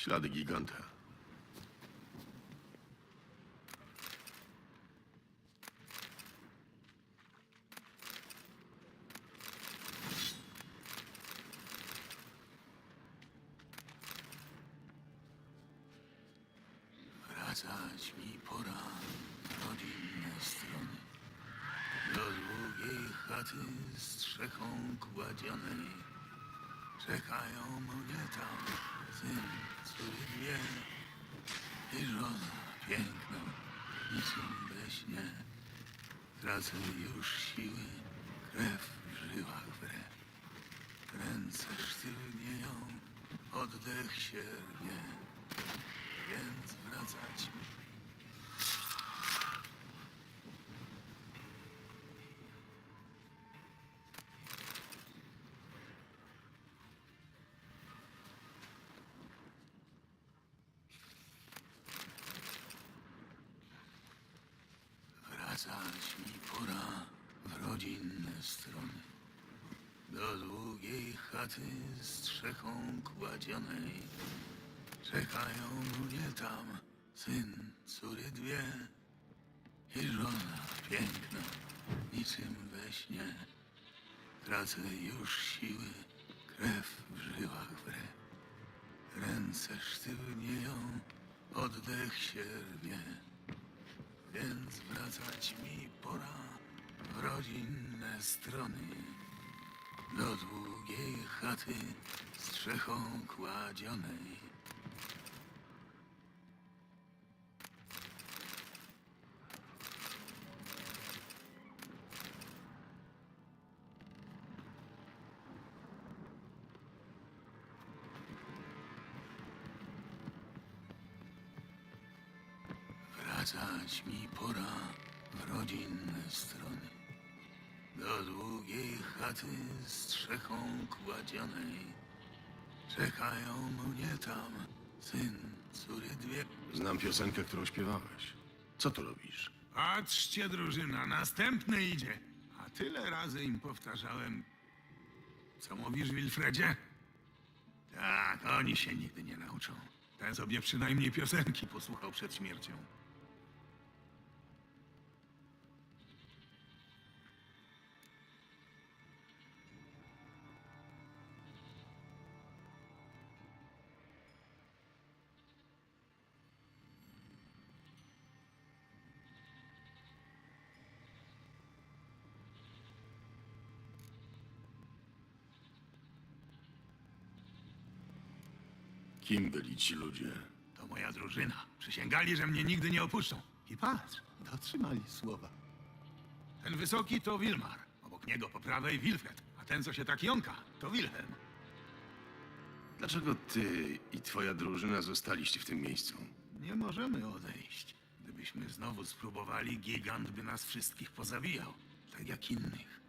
Ślady giganta. Wracać mi pora rodzinne strony. Do długiej chaty z strzechą kładzionej. Czekają mnie tam syn, córy dwie i żona piękna, niczym we śnie. Tracę już siły, krew w żyłach wre. Ręce sztywnieją, oddech się rwie, więc wracać mi rodzinne strony. Do długiej chaty z strzechą kładzionej. Czekają mnie tam syn, córy dwie i żona piękna, niczym we śnie. Tracę już siły, krew w żyłach wre. Ręce sztywnieją, oddech się rwie. Więc wracać mi pora rodzinne strony. Do długiej chaty strzechą kładzionej. Wracać mi pora rodzinne strony. Do długiej chaty z strzechą kładzionej. Czekają mnie tam syn, córy dwie. Znam piosenkę, którą śpiewałeś. Co tu robisz? Patrzcie, drużyna, następny idzie. A tyle razy im powtarzałem. Co mówisz, Wilfredzie? Tak, oni się nigdy nie nauczą. Ten sobie przynajmniej piosenki posłuchał przed śmiercią. Kim byli ci ludzie? To moja drużyna. Przysięgali, że mnie nigdy nie opuszczą. I patrz, dotrzymali słowa. Ten wysoki to Wilmar. Obok niego po prawej Wilfred. A ten, co się tak jąka, to Wilhelm. Dlaczego ty i twoja drużyna zostaliście w tym miejscu? Nie możemy odejść. Gdybyśmy znowu spróbowali, gigant by nas wszystkich pozabijał. Tak jak innych.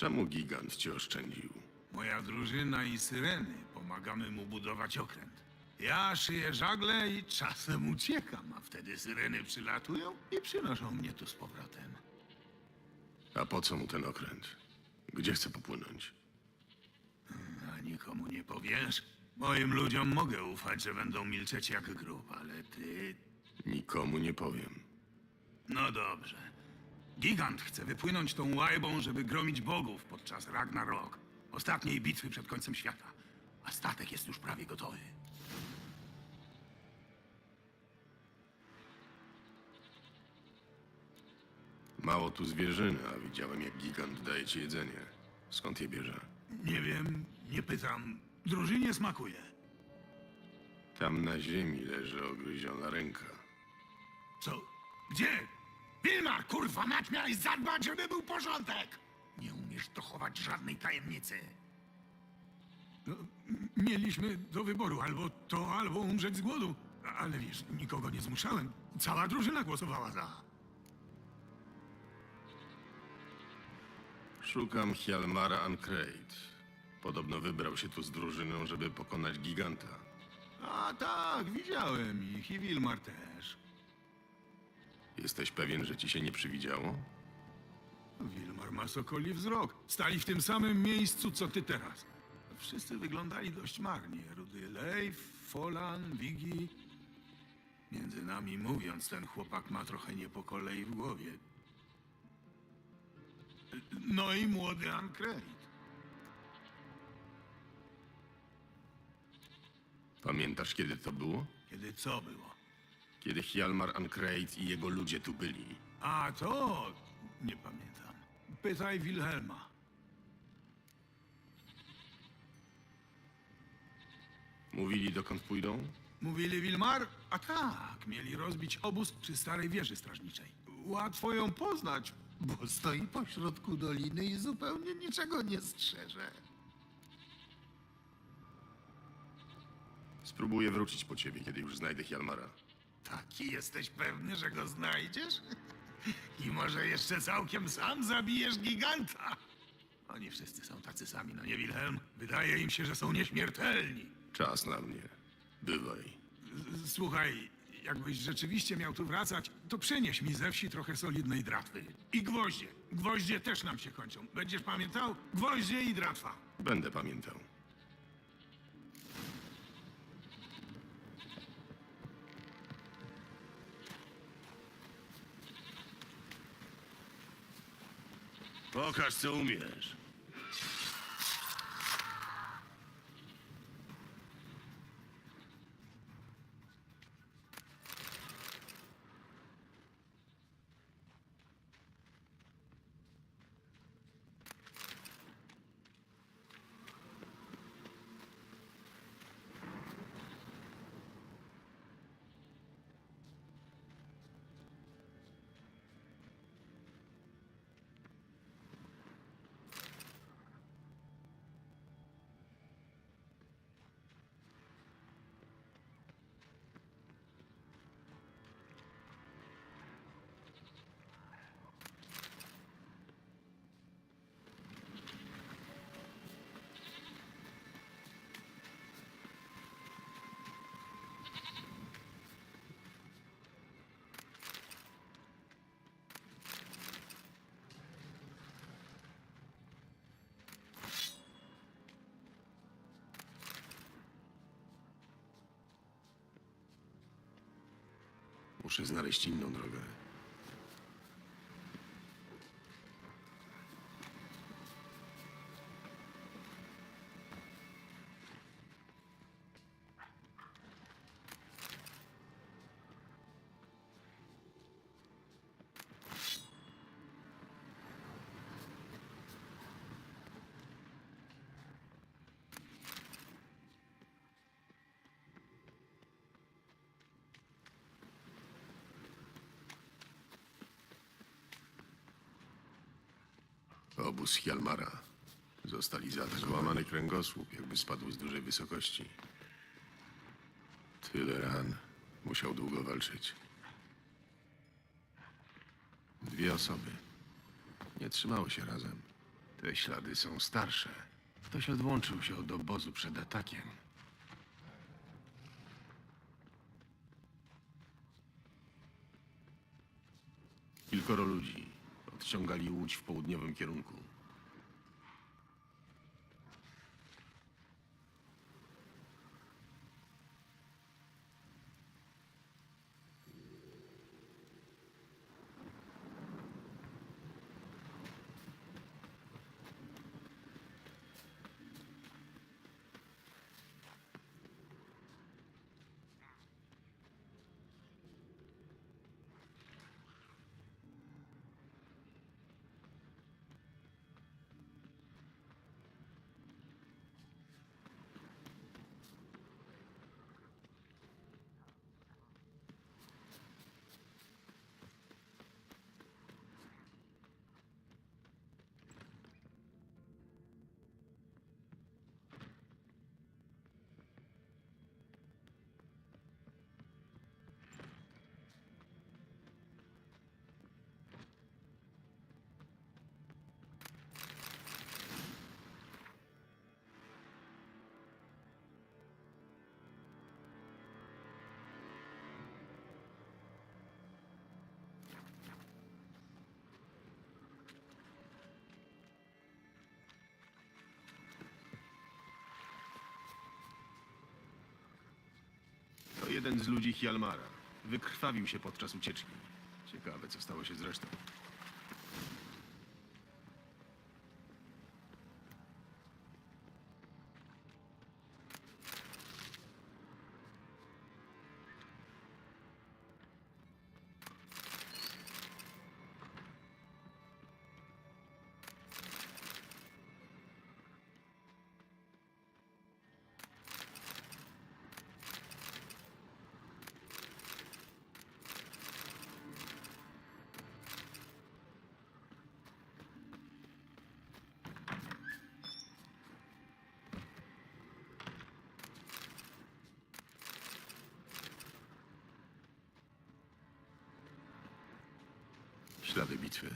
Czemu gigant cię oszczędził? Moja drużyna i syreny pomagamy mu budować okręt. Ja szyję żagle i czasem uciekam, a wtedy syreny przylatują i przynoszą mnie tu z powrotem. A po co mu ten okręt? Gdzie chce popłynąć? A nikomu nie powiesz? Moim ludziom mogę ufać, że będą milczeć jak grób, ale ty... Nikomu nie powiem. No dobrze. Gigant chce wypłynąć tą łajbą, żeby gromić bogów podczas Ragnarok. Ostatniej bitwy przed końcem świata. A statek jest już prawie gotowy. Mało tu zwierzyny, a widziałem jak gigant daje ci jedzenie. Skąd je bierze? Nie wiem, nie pytam. Drużynie smakuje. Tam na ziemi leży ogryziona ręka. Co? Gdzie? Wilmar, kurwa, mać miałeś zadbać, żeby był porządek! Nie umiesz dochować żadnej tajemnicy. No, mieliśmy do wyboru albo to, albo umrzeć z głodu. Ale wiesz, nikogo nie zmuszałem. Cała drużyna głosowała za. Szukam Hjalmara Ancreit. Podobno wybrał się tu z drużyną, żeby pokonać giganta. A tak, widziałem ich i Wilmar też. Jesteś pewien, że ci się nie przywidziało? Wilmar ma sokoli wzrok. Stali w tym samym miejscu, co ty teraz. Wszyscy wyglądali dość marnie. Rudy Leif, Folan, Wigi. Między nami mówiąc, ten chłopak ma trochę nie po kolei w głowie. No i młody Ancrate. Pamiętasz, kiedy to było? Kiedy co było? Kiedy Hjalmar Ancreit i jego ludzie tu byli. A to nie pamiętam. Pytaj Wilhelma. Mówili, dokąd pójdą? Mówili Wilmar? A tak, mieli rozbić obóz przy starej wieży strażniczej. Łatwo ją poznać, bo stoi pośrodku doliny i zupełnie niczego nie strzeże. Spróbuję wrócić po ciebie, kiedy już znajdę Hjalmara. Taki jesteś pewny, że go znajdziesz? I może jeszcze całkiem sam zabijesz giganta? Oni wszyscy są tacy sami, no nie Wilhelm? Wydaje im się, że są nieśmiertelni. Czas na mnie. Bywaj. S- Słuchaj, jakbyś rzeczywiście miał tu wracać, to przynieś mi ze wsi trochę solidnej dratwy. I gwoździe. Gwoździe też nam się kończą. Będziesz pamiętał? Gwoździe i dratwa. Będę pamiętał. Pokaż, co umiesz. Muszę znaleźć inną drogę. Obóz Hjalmara. Zostali zaatakowani. Złamany kręgosłup, jakby spadł z dużej wysokości. Tyle ran. Musiał długo walczyć. Dwie osoby. Nie trzymały się razem. Te ślady są starsze. Ktoś odłączył się od obozu przed atakiem. Kilkoro ludzi odciągali łódź w południowym kierunku. Jeden z ludzi Hjalmara. Wykrwawił się podczas ucieczki. Ciekawe, co stało się z resztą. Ślady bitwy.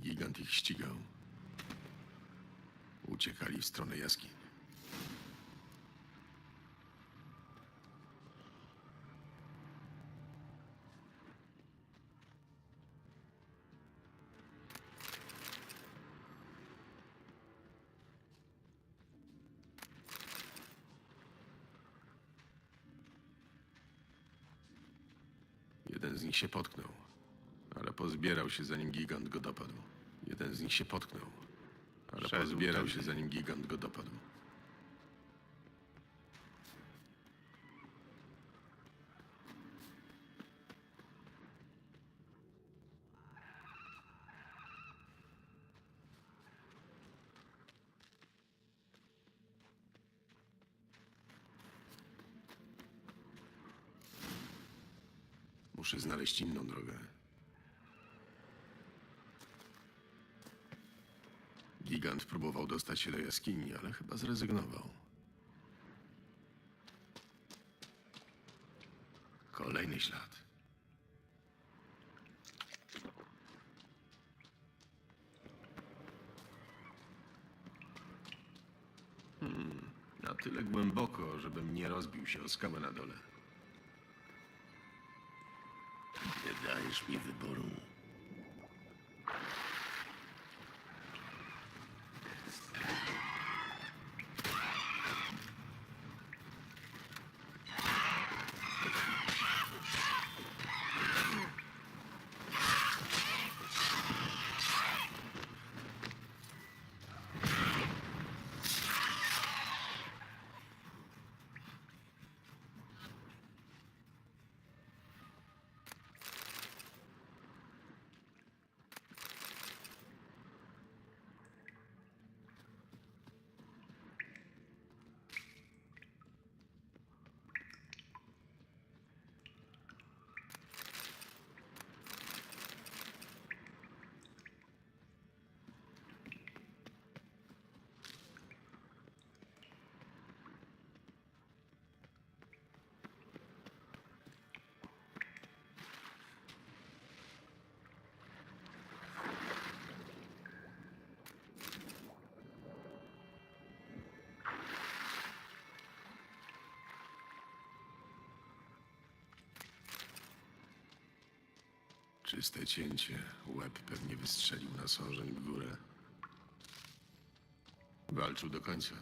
Gigant ich ścigał. Uciekali w stronę jaskiń. Nich się potknął, ale pozbierał się zanim gigant go dopadł. Jeden z nich się potknął, ale Szedł pozbierał tędy. się zanim gigant go dopadł. Muszę znaleźć inną drogę. Gigant próbował dostać się do jaskini, ale chyba zrezygnował. Kolejny ślad. Hmm, na tyle głęboko, żebym nie rozbił się o skałę na dole. Nie dajesz mi wyboru. Czyste cięcie. Łeb pewnie wystrzelił na sążeń w górę. Walczył do końca.